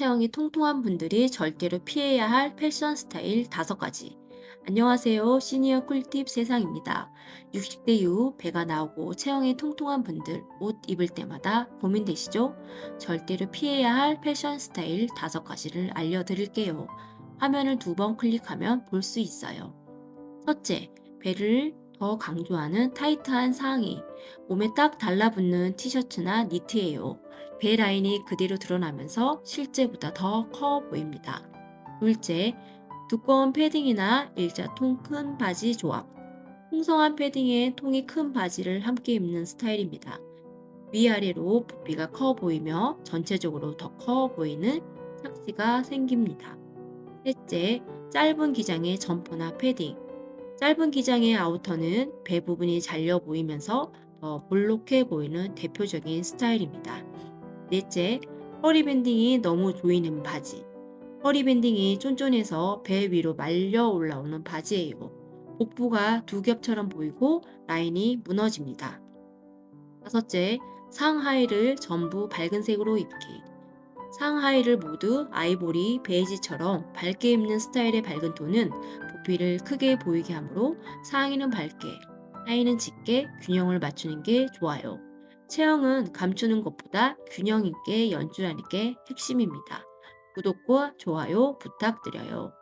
체형이 통통한 분들이 절대로 피해야 할 패션 스타일 5가지. 안녕하세요. 시니어 꿀팁 세상입니다. 60대 이후 배가 나오고 체형이 통통한 분들 옷 입을 때마다 고민되시죠? 절대로 피해야 할 패션 스타일 5가지를 알려드릴게요. 화면을 두 번 클릭하면 볼 수 있어요. 첫째, 배를 더 강조하는 타이트한 상의. 몸에 딱 달라붙는 티셔츠나 니트예요. 배 라인이 그대로 드러나면서 실제보다 더 커 보입니다. 둘째, 두꺼운 패딩이나 일자 통 큰 바지 조합. 풍성한 패딩에 통이 큰 바지를 함께 입는 스타일입니다. 위아래로 부피가 커 보이며 전체적으로 더 커 보이는 착시가 생깁니다. 셋째, 짧은 기장의 점퍼나 패딩. 짧은 기장의 아우터는 배 부분이 잘려 보이면서 더 볼록해 보이는 대표적인 스타일입니다. 넷째, 허리 밴딩이 너무 조이는 바지. 허리 밴딩이 쫀쫀해서 배 위로 말려 올라오는 바지예요. 복부가 두 겹처럼 보이고 라인이 무너집니다. 다섯째, 상하이를 전부 밝은 색으로 입기. 상하이를 모두 아이보리, 베이지처럼 밝게 입는 스타일의 밝은 톤은 부피를 크게 보이게 하므로 상의는 밝게, 하의는 짙게 균형을 맞추는 게 좋아요. 체형은 감추는 것보다 균형 있게 연출하는 게 핵심입니다. 구독과 좋아요 부탁드려요.